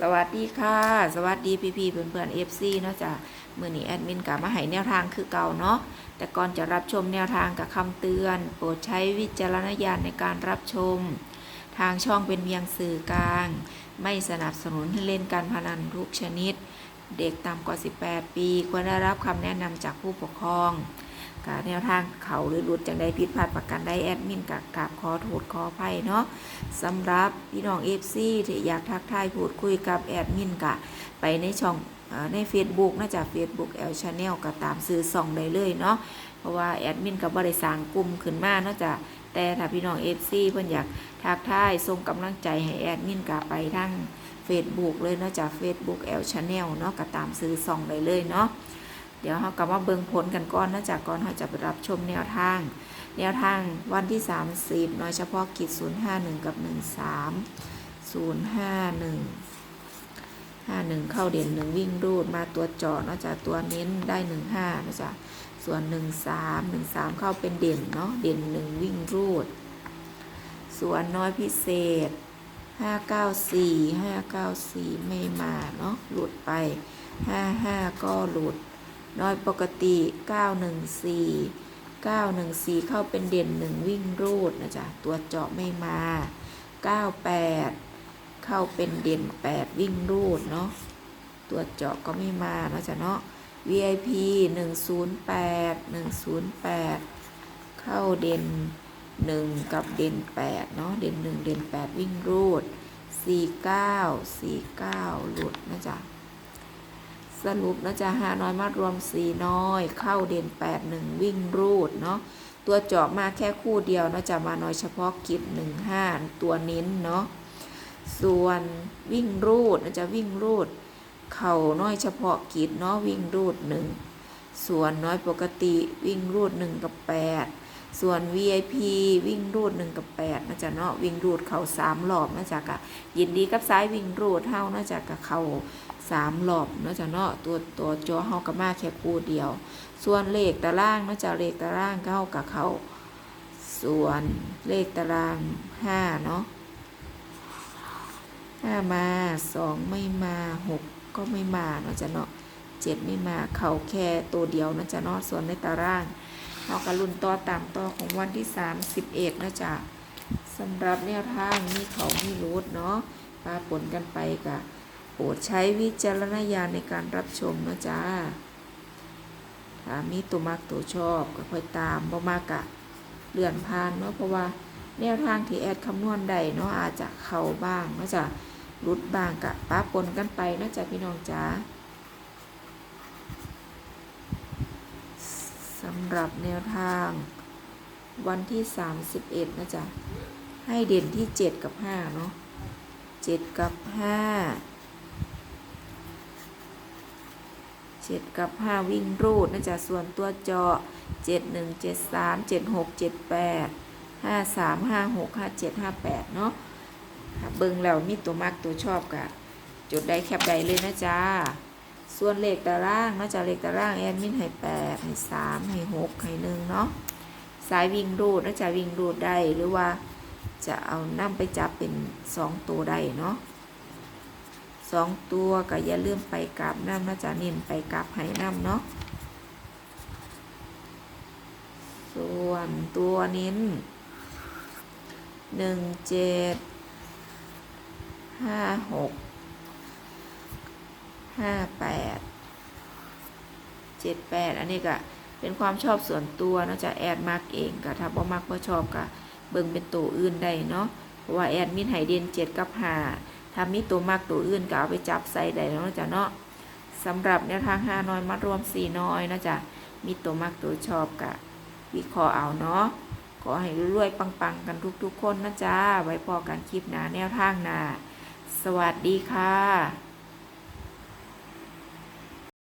สวัสดีค่ะ สวัสดีพี่พี่ๆเพื่อนเพื่อนเอฟซีเนาะจ้ะมือนี้แอดมินกับมาให้แนวทางคือเก่าเนาะแต่ก่อนจะรับชมแนวทางกับคำเตือน โปรดใช้วิจารณญาณในการรับชม ทางช่องเป็นเพียงสื่อกลาง ไม่สนับสนุนให้เล่นการพนันทุกชนิด เด็กต่ำกว่า 18 ปี ควรได้รับคำแนะนำจากผู้ปกครอง กาแนวทางเขาหรือหลุดจังใดผิดพลาดประกันได้แอดมินกับกราบขอโทษขออภัยเนาะสำหรับพี่น้องเอฟซีที่อยากทักทายพูดคุยกับแอดมินกะไปในช่องใน Facebook น่าจะ Facebook L Channel ก็ตามซื้อส่องได้เลยเนาะเพราะว่าแอดมินกับบริสร้างกลุ่มขึ้นมาเนาะจะแต่ถ้าพี่น้องเอฟซีเพิ่นอยากทักทายส่งกำลังใจให้แอดมินกะไปทั้ง Facebook เลยเนาะจาก Facebook L Channel เนาะก็ตามซื้อส่องได้เลยเนาะ เดี๋ยวเรากลับมาเบิ่งผลกันก่อนเนาะจากก่อนเราจะไปรับชมแนวทาง แนวทางวันที่ 30โดยเฉพาะกิจ 051 กับ 13 051 51 เข้าเด่น 1 วิ่งรูดมาตัวเจาะเนาะจากตัวเน้นได้ 15นะจ๊ะส่วน 13 13 เข้าเป็นเด่นเนาะเด่น 1 วิ่งรูด ส่วนน้อยพิเศษ 594 594 ไม่มาเนาะหลุดไป 55 ก็หลุด น้อยปกติ 914 914 เข้าเป็นเด่น 1 วิ่งรูดนะจ๊ะ ตัวเจาะไม่มา 98 เข้าเป็นเด่น 8 วิ่งรูดเนาะ ตัวเจาะก็ไม่มานะจ๊ะเนาะ VIP 108 108 เข้าเด่น 1 กับเด่น 8 เนาะ เด่น 1 เด่น 8 วิ่งรูด 49 49 หลุดนะจ๊ะ สรุปนะจ๊ะห้าน้อยมารวมสี่น้อย เข้าเด่นแปดหนึ่งวิ่งรูดเนาะตัวเจาะมาแค่คู่เดียวนะจ๊ะมาน้อยเฉพาะกิจหนึ่งห้าตัวเน้นเนาะส่วนวิ่งรูดนะจ๊ะวิ่งรูด เข่าน้อยเฉพาะกิจเนาะวิ่งรูดหนึ่งส่วนน้อยปกติวิ่งรูดหนึ่งกับแปด ส่วน VIP วิ่งรูดหนึ่งกับแปดนะจ๊ะเนาะวิ่งรูดเข่าสามรอบนะจ๊ะกะยินดีกับซ้ายวิ่งรูดเท่านะจ๊ะกะเข่าสามรอบนาะจ้ะเนาะตัวตัวจอเฮาก็มาแค่คู่เดียว ส่วนเลขตารางนาะจ้ะเลขตารางก็เฮากับเขาส่วนเลขตารางห้าเนาะห้ามาสองไม่มาหกก็ไม่มาเนาะจ้ะเนาะเจ็ดไม่มาเขาแค่ตัวเดียวนาะจ้ะเนาะส่วนในตาราง เฮาก็ลุ้นต่อตามต่อของวันที่สามสิบเอ็ดนะจ้ะสำหรับแนวทางมีเขามีรูดเนาะปาปนกันไปกะโปรดใช้วิจารณญาณในการรับชมนะจ๊ะถ้ามีตัวมักตัวชอบก็ค่อยตามบ่มากะเลื่อนผ่านเนาะเพราะว่าแนวทางที่แอดคำนวณได้เนาะอาจจะเข้าบ้างเนาะจ๊ะรุดบ้างกะป้าปนกันไปนะจ๊ะพี่น้องจ๊ะ สำหรับแนวทาง วันที่ 31 นะจ๊ะ ให้เด่นที่ 7 กับ 5 เนาะ7 กับ5เจ็ดกับห้าวิ่งรูดนะจ๊ะ ส่วนตัวเจาะเจ็ดหนึ่งเจ็ดสามเจ็ดหกเจ็ดแปดห้าสามห้าหกห้าเจ็ดห้าแปดเนาะเบิ่งแล้วมีตัวมักตัวชอบกะจุดใดแคบใดเลยนะจ๊ะ ส่วนเลขตารางนะจ๊ะเลขตารางแอดมินให้แปดให้สามให้หกให้หนึ่งเนาะสายวิ่งรูดนะจ๊ะวิ่งรูดได้หรือว่าจะเอานั่ไปจับเป็นสองตัวได้เนาะสองตัวก็อย่าลืมไปกลับน้ำนะจ๊ะเน้นไปกลับให้น้ำเนาะส่วนตัวเน้นหนึ่งเจ็ดห้าหก ห้าแปดเจ็ดแปดอันนี้ก็เป็นความชอบส่วนตัวนาะจะแอดมากเองก็ถ้าบ่มักบ่ชอบก็เบิ่งเป็นตัวอื่นได้เนาะเพราะว่าแอดมินไฮเดนเจ็ดกับห้าถ้ามีตัวมากตัวอื่นก็เอาไปจับใส่ได้เนาะจ้ะเนาะสำหรับแนวทางห้าน้อยมัดรวมสี่น้อยนะจ๊ะมีตัวมากตัวชอบกะวิเคราะห์เอาเนาะขอให้รวยๆปังๆ กันทุกๆคนนะจ๊ะไว้พอกันคลิปหนาแนวทางหนาสวัสดีค่ะ